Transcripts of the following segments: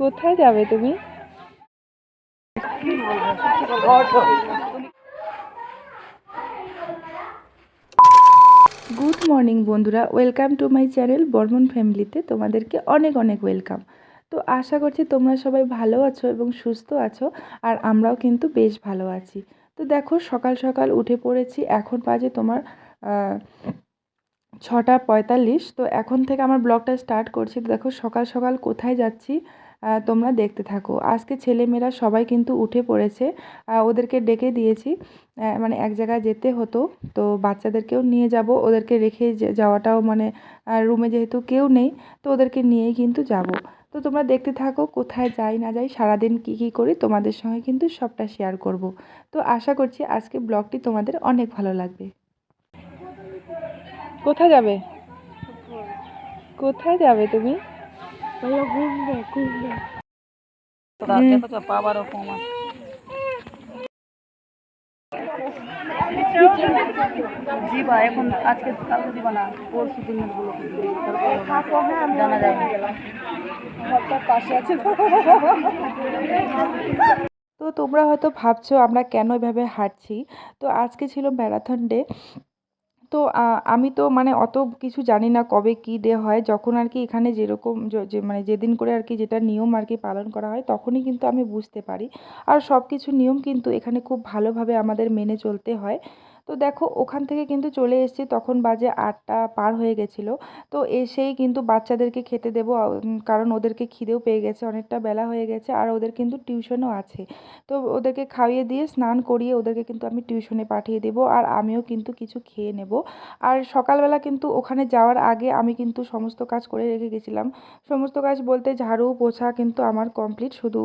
কোথায় যাবে তুমি? গুড মর্নিং বন্ধুরা। Welcome to my channel Barman ফ্যামিলিতে তোমাদেরকে অনেক অনেক ওয়েলকাম তো আশা করছি তোমরা সবাই ভালো আছো এবং সুস্থ আছো, আর আমরাও কিন্তু বেশ ভালো আছি। তো দেখো, সকাল সকাল উঠে পড়েছি, এখন বাজে তোমার ছটা পঁয়তাল্লিশ। তো এখন থেকে আমার ব্লগটা স্টার্ট করছি। তো দেখো, সকাল সকাল কোথায় যাচ্ছি তোমরা দেখতে থাকো। আজকে ছেলেমেয়েরা সবাই কিন্তু উঠে পড়েছে। ওদেরকে ডেকে দিয়েছি। মানে এক জায়গায় যেতে হতো। তো বাচ্চাদেরকেও নিয়ে যাব। ওদেরকে রেখে যাওয়াটাও মানে রুমে যেহেতু কেউ নেই, তো ওদেরকে নিয়েই কিন্তু যাব। তো তোমরা দেখতে থাকো, কোথায় যাই না যাই, সারাদিন কী কী করি, তোমাদের সঙ্গে কিন্তু সবটা শেয়ার করব। তো আশা করছি আজকে ব্লগটি তোমাদের অনেক ভালো লাগবে। কোথায় যাবে? কোথায় যাবে তুমি? হুম। দেখো তো পাওয়ারও কম আছে দিবা এখন আজকে কালকে দিবা না পরশু দিনেরগুলো জানা যায় তো তোমরা হয়তো ভাবছ আমরা কেন এভাবে হাঁটছি। তো আজকে ছিল ম্যারাথন ডে। তো আমি তো মানে অত কিছু জানি না কবে কী ডে হয়। যখন আর কি এখানে যেরকম যে মানে যেদিন করে আর কি যেটা নিয়ম আর কি পালন করা হয়, তখনই কিন্তু আমি বুঝতে পারি। আর সব কিছু নিয়ম কিন্তু এখানে খুব ভালোভাবে আমাদের মেনে চলতে হয়। তো দেখো ওখান থেকে কিন্তু চলে এসেছি, তখন বাজে আটটা পার হয়ে গেছিল। তো এসেই কিন্তু বাচ্চাদেরকে খেতে দেবো কারণ ওদেরকে খিদেও পেয়ে গেছে, অনেকটা বেলা হয়ে গেছে, আর ওদের কিন্তু টিউশনও আছে। তো ওদেরকে খাইয়ে দিয়ে স্নান করিয়ে ওদেরকে কিন্তু আমি টিউশনে পাঠিয়ে দেবো, আর আমিও কিন্তু কিছু খেয়ে নেব। আর সকালবেলা কিন্তু ওখানে যাওয়ার আগে আমি কিন্তু সমস্ত কাজ করে রেখে গেছিলাম। সমস্ত কাজ বলতে ঝাড়ু, পোছা কিন্তু আমার কমপ্লিট, শুধু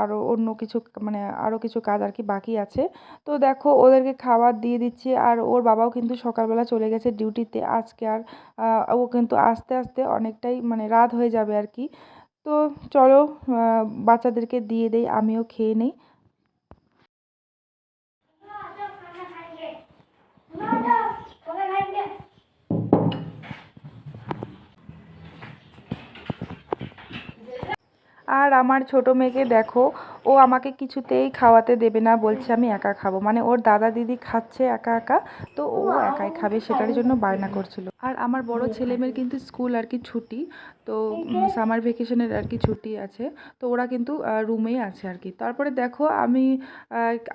আরও অন্য কিছু মানে আরও কিছু কাজ আর কি বাকি আছে। তো দেখো, ওদেরকে খাবার দিয়ে দিচ্ছি আর ওর বাবাও কিন্তু সকালবেলা চলে গেছে ডিউটিতে। আজকে আর ও কিন্তু আস্তে আস্তে অনেকটাই মানে রাত হয়ে যাবে আর কি। তো চলো বাচ্চাদেরকে দিয়ে দেই, আমিও খেয়ে নেই। আর আমার ছোট মেয়েকে দেখো ও আমাকে কিছুতেই খাওয়াতে দেবে না বলছে আমি একা খাব। মানে ওর দাদা দিদি খাচ্ছে একা একা তো ও একাই খাবে সেটার জন্য বায়না করছিল। আর আমার বড় ছেলে মেয়ের কিন্তু স্কুল আর কি ছুটি তো সামার ভেকেশনের আর কি ছুটি আছে তো ওরা কিন্তু রুমেই আছে আর কি। তারপরে দেখো আমি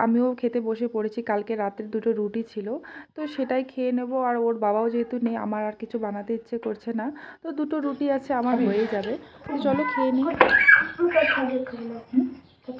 আমিও খেতে বসে পড়েছি কালকে রাতের দুটো রুটি ছিল তো সেটাই খেয়ে নেব আর ওর বাবাও যেহেতু নেই আমার আর কিছু বানাতে ইচ্ছে করছে না তো দুটো রুটি আছে আমার হয়ে যাবে তো চলো খেয়ে নিই তো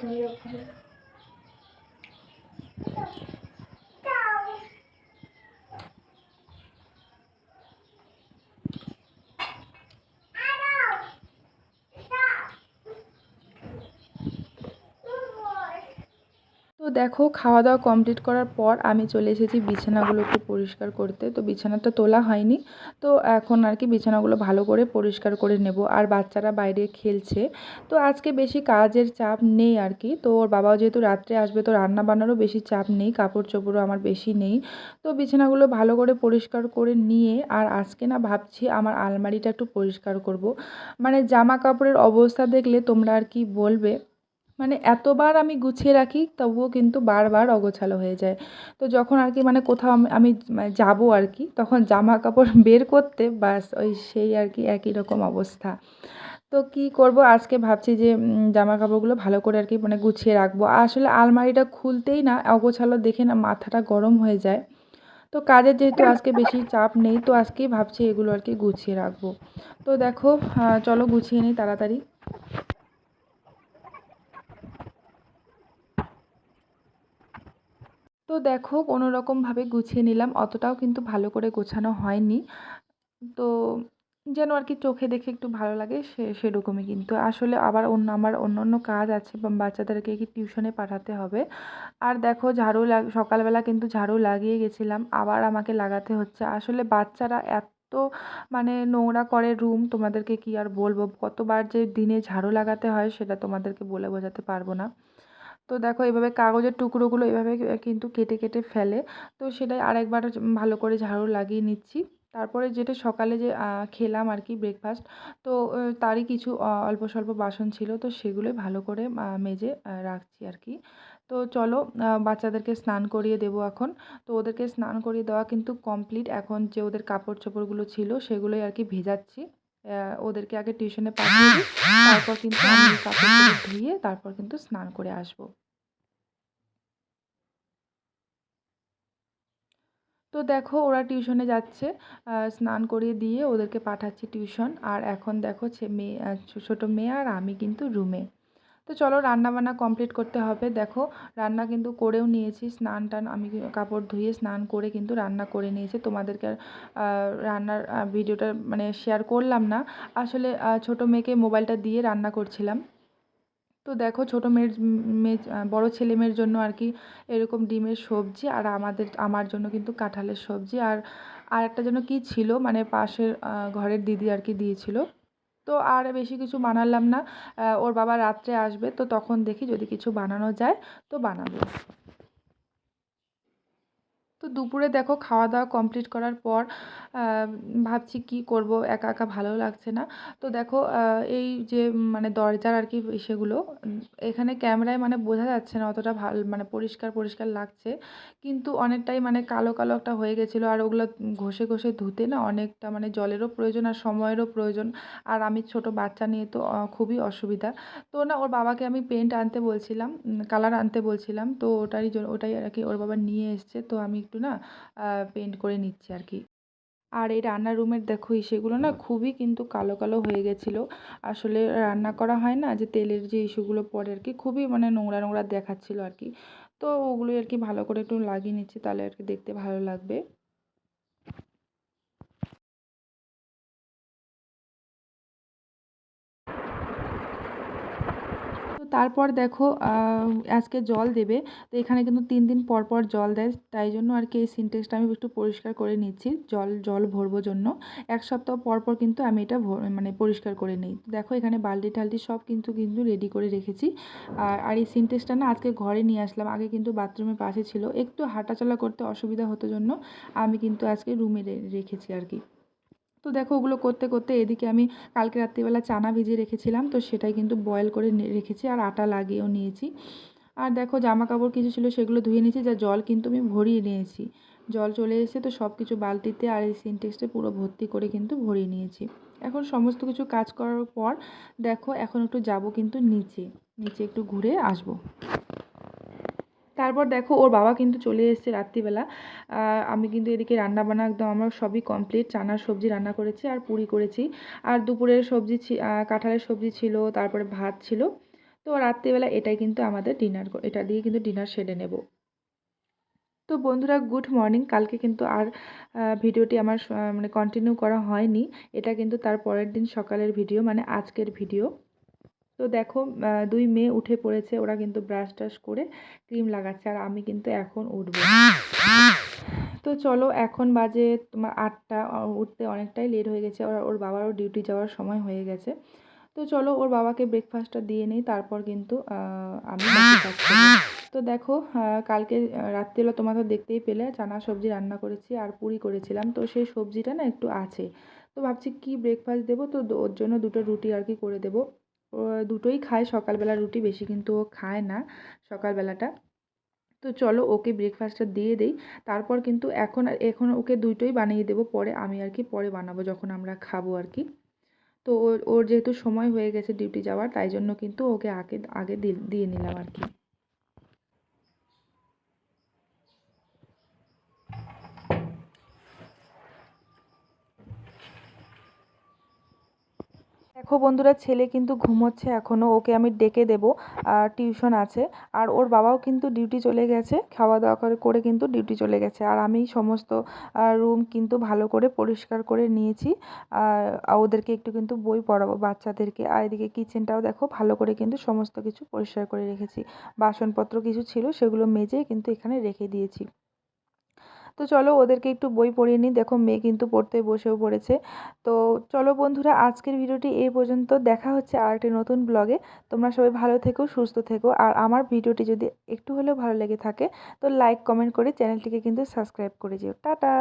দেখো খাওয়া দাওয়া কমপ্লিট করার পর আমি চলে এসেছি বিছানাগুলো একটু পরিষ্কার করতে। তো বিছানাটা তোলা হয়নি। তো এখন আর কি বিছানাগুলো ভালো করে পরিষ্কার করে নেব। আর বাচ্চারা বাইরে খেলছে। তো আজকে বেশি কাজের চাপ নেই আর কি। তো ওর বাবাও যেহেতু রাত্রে আসবে, তো রান্না বান্নারও বেশি চাপ নেই। কাপড় চোপড়ও আমার বেশি নেই। তো বিছানাগুলো ভালো করে পরিষ্কার করে নিয়ে আর আজকে না ভাবছি আমার আলমারিটা একটু পরিষ্কার করব। মানে জামা কাপড়ের অবস্থা দেখলে তোমরা আর কি বলবে? মানে এতবার আমি গুছিয়ে রাখি, তবুও কিন্তু বারবার অগোছালো হয়ে যায়। তো যখন আর কি মানে কোথাও আমি যাব আর কি, তখন জামা কাপড় বের করতে বাস ওই সেই আর কি একই রকম অবস্থা। তো কি করব? আজকে ভাবছি যে জামা কাপড়গুলো ভালো করে আর কি মানে গুছিয়ে রাখব। আসলে আলমারিটা খুলতেই না, অগোছালো দেখে না মাথাটা গরম হয়ে যায়। তো কাজের যেহেতু আজকে বেশি চাপ নেই, তো আজকেই ভাবছি এগুলো আর কি গুছিয়ে রাখব। তো দেখো চলো গুছিয়ে নিই তাড়াতাড়ি। তো দেখো কোনো রকমভাবে গুছিয়ে নিলাম, অতটাও কিন্তু ভালো করে গোছানো হয়নি। তো যেন আর কি চোখে দেখে একটু ভালো লাগে সে, সেরকমই কিন্তু। আসলে আবার অন্য, আমার অন্য অন্য কাজ আছে বাচ্চাদেরকে কি টিউশনে পাঠাতে হবে। আর দেখো ঝাড়ু লাগ, সকালবেলা কিন্তু ঝাড়ু লাগিয়ে গেছিলাম, আবার আমাকে লাগাতে হচ্ছে। আসলে বাচ্চারা এত মানে নোংরা করে রুম, তোমাদেরকে কি আর বলব? কতবার যে দিনে ঝাড়ু লাগাতে হয়, সেটা তোমাদেরকে বলে বোঝাতে পারব না। তো দেখো এভাবে কাগজের টুকরোগুলো এভাবে কিন্তু কেটে কেটে ফেলে। তো সেটাই আরেকবার ভালো করে ঝাড়ু লাগিয়ে নিচ্ছি। তারপরে যেটা সকালে যে খেলাম আর কি ব্রেকফাস্ট তো তারই কিছু অল্প স্বল্প বাসন ছিল, তো সেগুলোই ভালো করে মেজে রাখছি আর কি তো চলো বাচ্চাদেরকে স্নান করিয়ে দেবো এখন। তো ওদেরকে স্নান করিয়ে দেওয়া কিন্তু কমপ্লিট এখন যে ওদের কাপড় চোপড়গুলো ছিল, সেগুলোই আর কি ভেজাচ্ছি। ওদেরকে আগে টিউশনে পাঠিয়ে দিই, তারপর কিন্তু আমি কাপড় ধুয়ে তারপর কিন্তু স্নান করে আসব। তো দেখো ওরা টিউশনে যাচ্ছে স্নান করিয়ে দিয়ে ওদেরকে পাঠাচ্ছি টিউশন আর এখন দেখো মেয়ে ছোটো মেয়ে আর আমি কিন্তু রুমে তো চলো রান্নাবান্না কমপ্লিট করতে হবে। দেখো, রান্না কিন্তু করেও নিয়েছি। স্নান টান আমি কাপড় ধুয়ে স্নান করে কিন্তু রান্না করে নিয়েছি। তোমাদেরকে রান্নার ভিডিওটা মানে শেয়ার করলাম না। আসলে ছোটো মেয়েকে মোবাইলটা দিয়ে রান্না করছিলাম। তো দেখো, ছোটো মেয়ের মেয়ে বড়ো ছেলে মেয়ের জন্য আর কি এরকম ডিমের সবজি আর আমাদের, আমার জন্য কিন্তু কাঁঠালের সবজি। আর আর একটা যেন কী ছিল মানে পাশের ঘরের দিদি আর কি দিয়েছিল। তো আর বেশি কিছু বানালাম না। ওর বাবা রাত্রে আসবে, তো তখন দেখি যদি কিছু বানানো যায়, তো বানাবো। তো দুপুরে দেখো খাওয়া দাওয়া কমপ্লিট করার পর ভাবছি কি করব, একা একা ভালো লাগছে না। তো দেখো এই যে মানে দরজার আর কি সেগুলো এখানে ক্যামেরায় মানে বোঝা যাচ্ছে না অতটা ভালো মানে পরিষ্কার পরিষ্কার লাগছে। কিন্তু অনেকটাই মানে কালো কালো একটা হয়ে গেছিল আর ওগুলো ঘষে ঘষে ধুতে না অনেকটা মানে জলেরও প্রয়োজন আর সময়েরও প্রয়োজন। আর আমি ছোট বাচ্চা নিয়ে তো খুবই অসুবিধা। তো না, ওর বাবাকে আমি পেন্ট আনতে বলছিলাম কালার আনতে বলছিলাম। তো ওটারই ওটাই আর কি ওর বাবা নিয়ে এসছে। তো আমি একটু না পেন্ট করে নিচ্ছি আর কি আর এই রান্নার রুমের দেখো সেগুলো না খুবই কিন্তু কালো কালো হয়ে গেছিল। আসলে রান্না করা হয় না যে তেলের যে ইস্যুগুলো পড়ে আর কি খুবই মানে নোংরা নোংরা দেখাচ্ছিলো আর কি তো ওগুলোই আর কি ভালো করে একটু লাগিয়ে নিচ্ছি তাহলে আর কি দেখতে ভালো লাগবে। তারপর দেখো আজকে জল দেবে। তো এখানে কিন্তু তিন দিন পর পর জল দেয়। তাই জন্য আর কি এই সিনটেক্সটা আমি একটু পরিষ্কার করে নিচ্ছি, জল জল ভরবো জন্য। এক সপ্তাহ পর পর কিন্তু আমি এটা মানে পরিষ্কার করে নিই। দেখো এখানে বালতি টালতি সব কিন্তু কিন্তু রেডি করে রেখেছি। আর আর এই সিনটেক্সটা না আজকে ঘরে নিয়ে আসলাম। আগে কিন্তু বাথরুমের পাশে ছিল। একটু হাঁটাচলা করতে অসুবিধা হতো জন্য আমি কিন্তু আজকে রুমে রেখেছি আর কি। তো দেখো ওগুলো করতে করতে এদিকে আমি কালকে রাত্রিবেলা চানা ভিজিয়ে রেখেছিলাম, তো সেটাই কিন্তু বয়েল করে রেখেছি আর আটা লাগিয়েও নিয়েছি। আর দেখো জামা কাপড় কিছু ছিল সেগুলো ধুয়ে নিয়েছি, যা জল কিন্তু আমি ভরিয়ে নিয়েছি। জল চলে এসে তো সব কিছু বালতিতে আর এই সিনটেক্সে পুরো ভর্তি করে কিন্তু ভরিয়ে নিয়েছি। এখন সমস্ত কিছু কাজ করার পর দেখো এখন একটু যাব কিন্তু নিচে নিচে একটু ঘুরে আসব। তারপর দেখো ওর বাবা কিন্তু চলে এসেছে রাত্রিবেলা। আমি কিন্তু এদিকে রান্না বান্না একদম আমার সবই কমপ্লিট চানার সবজি রান্না করেছি আর পুরি করেছি। আর দুপুরের সবজি কাঁঠালের সবজি ছিল, তারপরে ভাত ছিল। তো রাত্রিবেলা এটাই কিন্তু আমাদের ডিনার এটা দিয়ে কিন্তু ডিনার সেরে নেব। তো বন্ধুরা গুড মর্নিং কালকে কিন্তু আর ভিডিওটি আমার মানে কন্টিনিউ করা হয়নি। এটা কিন্তু তার পরের দিন সকালের ভিডিও মানে আজকের ভিডিও। তো দেখো দুই মেয়ে উঠে পড়েছে, ওরা কিন্তু ব্রাশ টাশ করে ক্রিম লাগাচ্ছে, আর আমি কিন্তু এখন উঠবো। তো চলো, এখন বাজে তোমার আটটা উঠতে অনেকটাই লেট হয়ে গেছে, ওর ওর বাবারও ডিউটি যাওয়ার সময় হয়ে গেছে। তো চলো, ওর বাবাকে ব্রেকফাস্টটা দিয়ে নিই, তারপর কিন্তু আমি তো দেখো কালকে রাত্রিবেলা তোমার তো দেখতেই পেলে, চানা সবজি রান্না করেছি আর পুরি করেছিলাম, তো সেই সবজিটা না একটু আছে। তো ভাবছি কি ব্রেকফাস্ট দেবো, তো ওর জন্য দুটো রুটি আর কি করে দেবো। দুটোই খায় সকালবেলা রুটি, বেশি কিন্তু ও খায় না সকালবেলাটা। তো চলো ওকে ব্রেকফাস্টটা দিয়ে দেই। তারপর কিন্তু এখন এখন ওকে দুটোই বানিয়ে দেবো, পরে আমি আর কি পরে বানাবো যখন আমরা খাব আর কি। তো ওর ওর যেহেতু সময় হয়ে গেছে ডিউটি যাওয়ার, তাই জন্য কিন্তু ওকে আগে আগে দিয়ে নিলাম আর কি। দেখো বন্ধুরা, ছেলে কিন্তু ঘুমোচ্ছে এখনও ওকে আমি ডেকে দেব, আর টিউশন আছে, আর ওর বাবাও কিন্তু ডিউটি চলে গেছে খাওয়া দাওয়া করে করে কিন্তু ডিউটি চলে গেছে, আর আমি সমস্ত রুম কিন্তু ভালো করে পরিষ্কার করে নিয়েছি আর ওদেরকে একটু কিন্তু বই পড়াবো বাচ্চাদেরকে, আর এদিকে কিচেনটাও দেখো ভালো করে কিন্তু সমস্ত কিছু পরিষ্কার করে রেখেছি, বাসনপত্র কিছু ছিল সেগুলো মেজে কিন্তু এখানে রেখে দিয়েছি। তো চলো ওদেরকে একটু বই পড়িয়ে নিই। দেখো মেয়ে কিন্তু পড়তে বসেও পড়েছে। তো চলো বন্ধুরা, আজকের ভিডিওটি এই পর্যন্ত। দেখা হচ্ছে আর একটি নতুন ব্লগে তোমরা সবাই ভালো থেকো, সুস্থ থেকো। আর আমার ভিডিওটি যদি একটু হলেও ভালো লেগে থাকে, তো লাইক কমেন্ট করে চ্যানেলটিকে কিন্তু সাবস্ক্রাইব করে যেও। টাটা!